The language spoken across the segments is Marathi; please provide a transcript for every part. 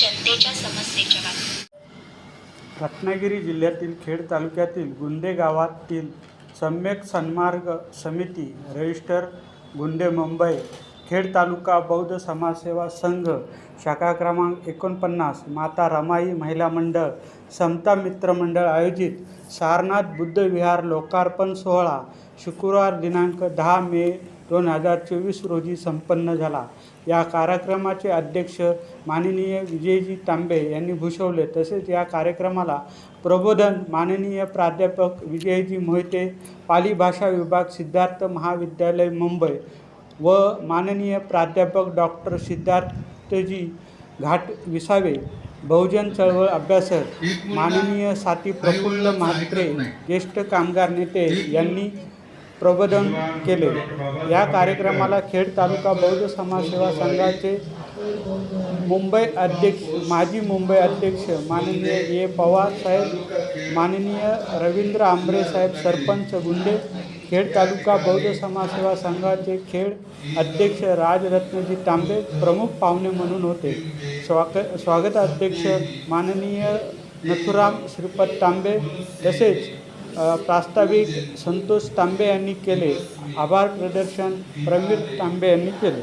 जनतेच्या समस्येच्या बातम्या रत्नागिरी जिल्ह्यातील खेड तालुक्यातील गुंदे गावातील सम्यक सन्मार्ग समिती रजिस्टर गुंडे मुंबई खेड तालुका बौद्ध समाजसेवा संघ शाखा क्रमांक एकोणपन्नास माता रमाई महिला मंडळ समता मित्र मंडळ आयोजित सारनाथ बुद्ध विहार लोकार्पण सोहळा शुक्रवार दिनांक दहा मे दोन हजार चोवीस रोजी संपन्न झाला. या कार्यक्रमाचे अध्यक्ष माननीय विजयजी तांबे यांनी भूषवले. तसेच या कार्यक्रमाला प्रबोधन माननीय प्राध्यापक विजयजी मोहिते पाली भाषा विभाग सिद्धार्थ महाविद्यालय मुंबई व माननीय प्राध्यापक डॉक्टर सिद्धार्थजी घाट विसावे. बहुजन चळवळ अभ्यासक माननीय साथी प्रफुल्ल म्हात्रे ज्येष्ठ कामगार नेते यांनी प्रबोधन केले. या कार्यक्रमाला खेड तालुका बौद्ध समाजसेवा संघाचे मुंबई अध्यक्ष माजी मुंबई अध्यक्ष माननीय ए. पवार साहेब माननीय रवींद्र आंबरे साहेब सरपंच गुंडे खेड तालुका बौद्ध समाजसेवा संघाचे खेड अध्यक्ष राजरत्नजी तांबे प्रमुख पाहुणे म्हणून होते. स्वाग स्वागत अध्यक्ष माननीय नथुराम श्रीपद तांबे तसेच प्रास्ताविक संतोष तांबे यांनी केले. आभार प्रदर्शन प्रवीर तांबे यांनी केले.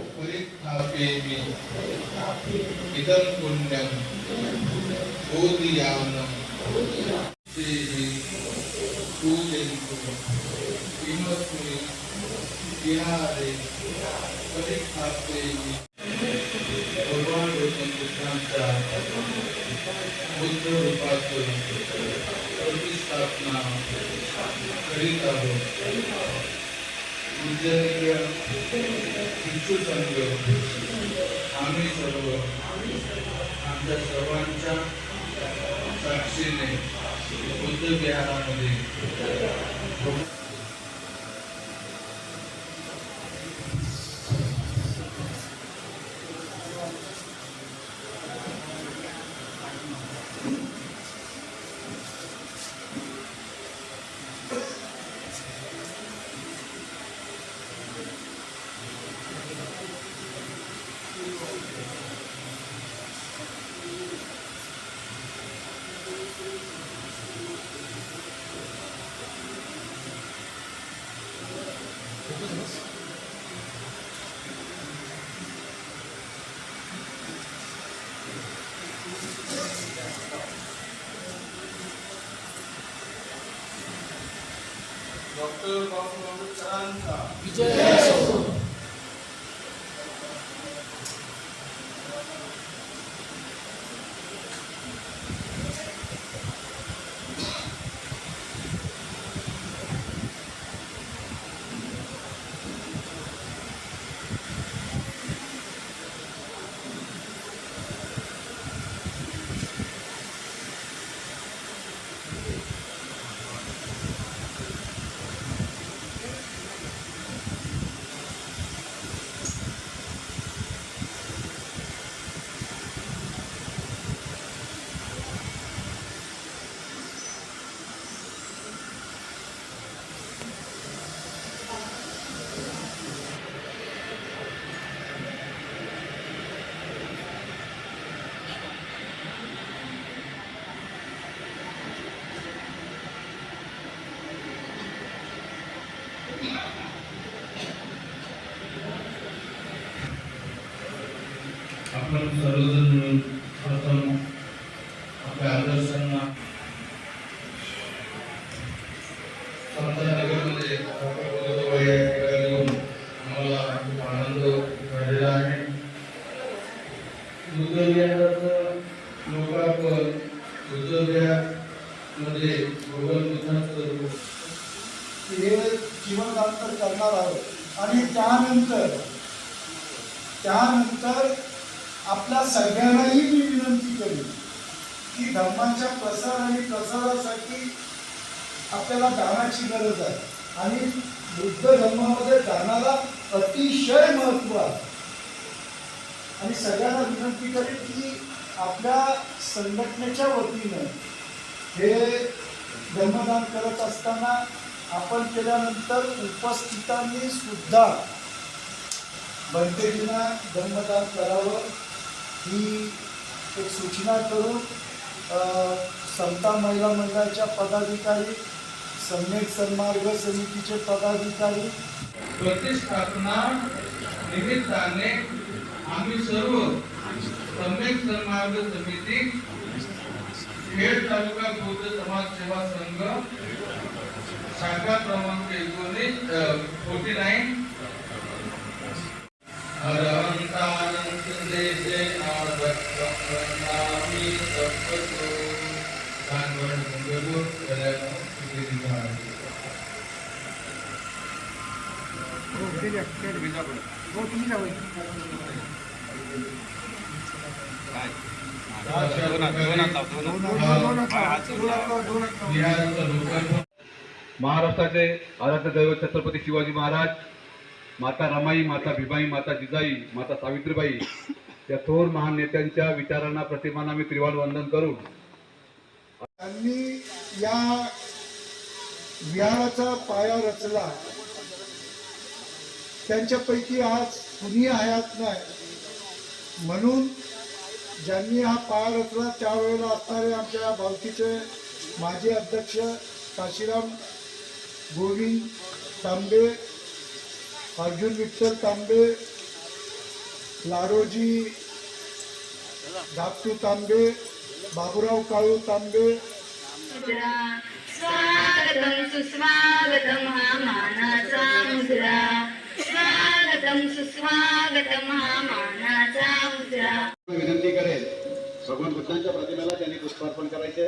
परिस्थापेमि स्थापना करीत आहोत. विद्यालय भिक्षू संघ आम्ही सर्व आमच्या सर्वांच्या साक्षीने Buddha विहारामध्ये business. Dr. Babu Chandra. Vijay. आपण सर्वजण मिळून प्रथम आपल्या आदर्शांना आम्हाला खूप आनंद झालेला आहे. बुद्धविहाराचं लोकार्पण बुद्धविहारमध्ये भगवान बुद्धांचं रूप. हे करणार आहोत. आणि त्यानंतर त्यानंतर आपल्या सगळ्यांनाही मी विनंती करेन की धर्माच्या प्रसार आणि प्रसारासाठी आपल्याला दानाची गरज आहे. आणि बुद्ध धर्मामध्ये दानाला अतिशय महत्त्व आहे. आणि सगळ्यांना विनंती करेन की आपल्या संघटनेच्या वतीनं हे धर्मदान करत असताना आपण केल्यानंतर उपस्थितांनी सुद्धा बनतेजींना धर्मदान करावं. ही एक सूचना करून समता महिला मंडळाच्या पदाधिकारी सम्यक सन्मार्ग समितीचे पदाधिकारी. प्रतिष्ठापना निमित्ताने आम्ही सर्व सम्यक सन्मार्ग समिती खेड तालुका बौद्ध समाज सेवा संघ शाखा क्रमांक एकोणीस फोर्टी नाईन महाराष्ट्राचे आराध्य दैवत छत्रपती शिवाजी महाराज माता रमाई माता भिमाई माता जिजाई माता सावित्रीबाई या थोर महान नेत्यांच्या विचारांना प्रतिमाना मी त्रिवाण वंदन करून त्यांनी या विहाराचा पाया रचला. त्यांच्यापैकी आज कुणी हयात नाही. म्हणून ज्यांनी हा पाया रचला त्यावेळेला असणारे आमच्या बालकीचे माजी अध्यक्ष काशीराम गोविंद तांबे अर्जुन विठ्ठल तांबे लाडोजी धाकटू तांबे बाबुराव काळू तांबे. स्वागतम सुस्वागतम हा मानाचा मुद्रा स्वागतम सुस्वागतम हा मानाचा मुद्रा विनंती करेल भगवान बुद्धांच्या प्रतिमेला त्यांनी पुष्पार्पण करायचे.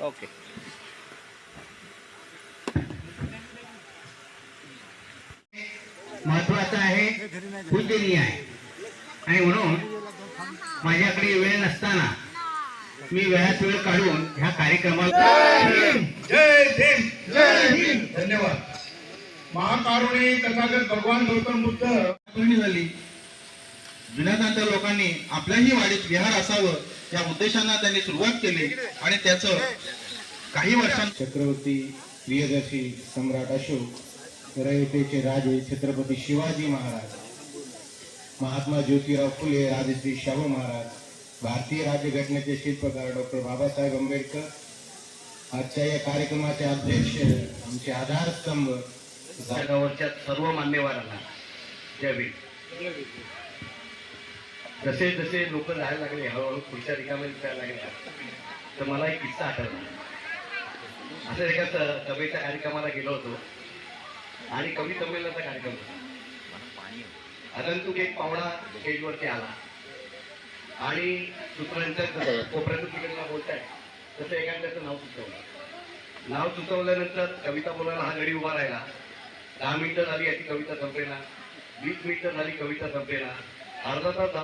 ओके महत्वाचं आहे पूजनीय आहे. आणि म्हणून माझ्याकडे वेळ नसताना मी वेळात वेळ काढून ह्या कार्यक्रमाला जय भीम जय भीम धन्यवाद. महाकारुणी तथागत भगवान गौतम बुद्ध. पूर्ण झाली. जुन्या लोकांनी आपल्याही वाडीत विहार असावं या उद्देशानं त्यांनी सुरुवात केली आणि त्याचं काही वर्षां छत्रपती प्रियदर्शी सम्राट अशोक रयतेचे राजे छत्रपती शिवाजी महाराज महात्मा ज्योतिराव फुले राजश्री शाहू महाराज भारतीय राज्यघटनेचे शिल्पकार डॉक्टर बाबासाहेब आंबेडकर आजच्या या कार्यक्रमाचे अध्यक्ष आमचे आधारस्तंभ जागावरच्या सर्व मान्यवरांना द्यावी जसे जसे लोक जायला लागले हळूहळू पुढच्या रिकामध्ये जायला लागल्या तर मला एक किस्सा आठवला. असं एका सभेच्या कार्यक्रमाला गेलो होतो. आणि कवी संमेलनाचा कार्यक्रम. होता एक पाहुणा स्टेजवरती आला. आणि सूत्रांच्या कोपऱ्यातून तिकडला बोलताय तसं एखाद्याचं नाव सुचवलं. नाव सुचवल्यानंतर कविता बोलायला हा गडी उभा राहिला. दहा मिनिटं झाली याची कविता संपेला वीस मिनिटं झाली कविता संपेला अर्धा तास